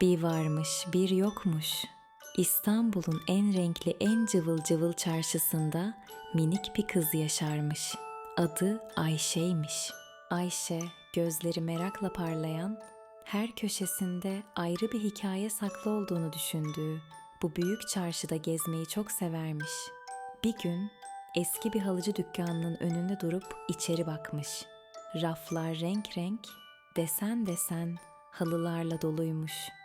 Bir varmış, bir yokmuş. İstanbul'un en renkli, en cıvıl cıvıl çarşısında minik bir kız yaşarmış. Adı Ayşe'ymiş. Ayşe, gözleri merakla parlayan, her köşesinde ayrı bir hikaye saklı olduğunu düşündüğü bu büyük çarşıda gezmeyi çok severmiş. Bir gün eski bir halıcı dükkanının önünde durup içeri bakmış. Raflar renk renk, desen desen halılarla doluymuş.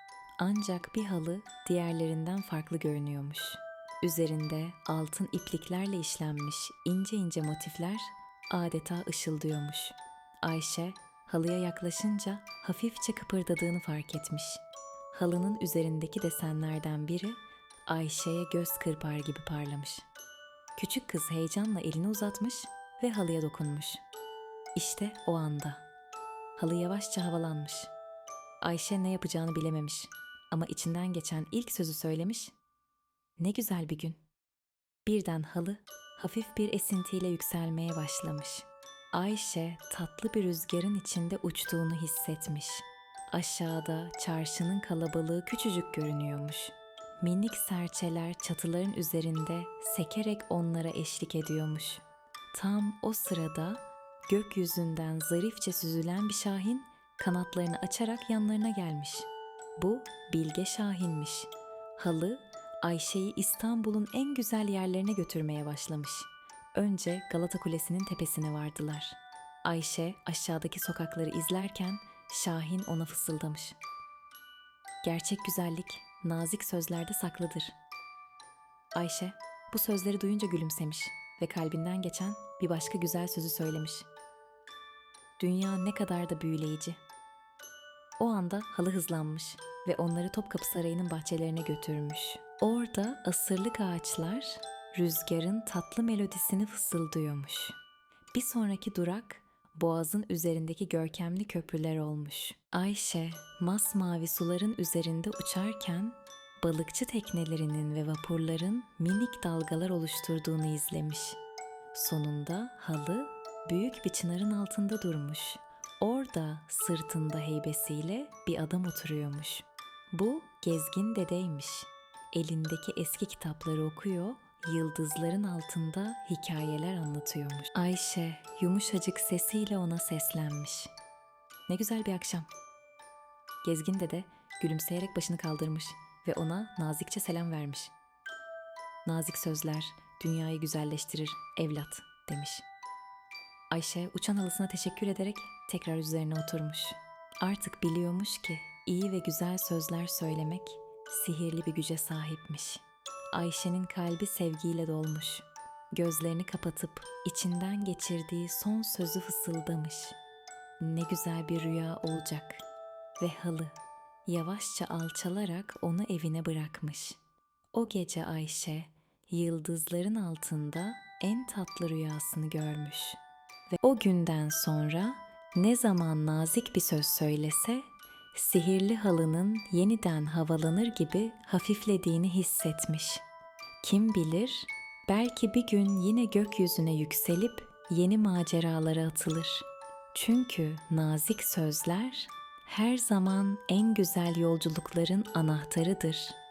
Ancak bir halı diğerlerinden farklı görünüyormuş. Üzerinde altın ipliklerle işlenmiş ince ince motifler adeta ışıldıyormuş. Ayşe halıya yaklaşınca hafifçe kıpırdadığını fark etmiş. Halının üzerindeki desenlerden biri Ayşe'ye göz kırpar gibi parlamış. Küçük kız heyecanla elini uzatmış ve halıya dokunmuş. İşte o anda. Halı yavaşça havalanmış. Ayşe ne yapacağını bilememiş ama içinden geçen ilk sözü söylemiş. Ne güzel bir gün. Birden halı hafif bir esintiyle yükselmeye başlamış. Ayşe tatlı bir rüzgarın içinde uçtuğunu hissetmiş. Aşağıda çarşının kalabalığı küçücük görünüyormuş. Minik serçeler çatıların üzerinde sekerek onlara eşlik ediyormuş. Tam o sırada gökyüzünden zarifçe süzülen bir şahin kanatlarını açarak yanlarına gelmiş. Bu Bilge Şahin'miş. Halı Ayşe'yi İstanbul'un en güzel yerlerine götürmeye başlamış. Önce Galata Kulesi'nin tepesine vardılar. Ayşe aşağıdaki sokakları izlerken Şahin ona fısıldamış. Gerçek güzellik nazik sözlerde saklıdır. Ayşe bu sözleri duyunca gülümsemiş ve kalbinden geçen bir başka güzel sözü söylemiş. Dünya ne kadar da büyüleyici. O anda halı hızlanmış ve onları Topkapı Sarayı'nın bahçelerine götürmüş. Orada asırlık ağaçlar rüzgarın tatlı melodisini fısıldıyormuş. Bir sonraki durak boğazın üzerindeki görkemli köprüler olmuş. Ayşe masmavi suların üzerinde uçarken balıkçı teknelerinin ve vapurların minik dalgalar oluşturduğunu izlemiş. Sonunda halı büyük bir çınarın altında durmuş. Orada sırtında heybesiyle bir adam oturuyormuş. Bu gezgin dedeymiş. Elindeki eski kitapları okuyor, yıldızların altında hikayeler anlatıyormuş. Ayşe yumuşacık sesiyle ona seslenmiş. Ne güzel bir akşam. Gezgin dede gülümseyerek başını kaldırmış ve ona nazikçe selam vermiş. Nazik sözler dünyayı güzelleştirir evlat demiş. Ayşe uçan halısına teşekkür ederek tekrar üzerine oturmuş. Artık biliyormuş ki iyi ve güzel sözler söylemek sihirli bir güce sahipmiş. Ayşe'nin kalbi sevgiyle dolmuş. Gözlerini kapatıp içinden geçirdiği son sözü fısıldamış. Ne güzel bir rüya olacak. Ve halı yavaşça alçalarak onu evine bırakmış. O gece Ayşe yıldızların altında en tatlı rüyasını görmüş. Ve o günden sonra ne zaman nazik bir söz söylese sihirli halının yeniden havalanır gibi hafiflediğini hissetmiş. Kim bilir belki bir gün yine gökyüzüne yükselip yeni maceralara atılır. Çünkü nazik sözler her zaman en güzel yolculukların anahtarıdır.''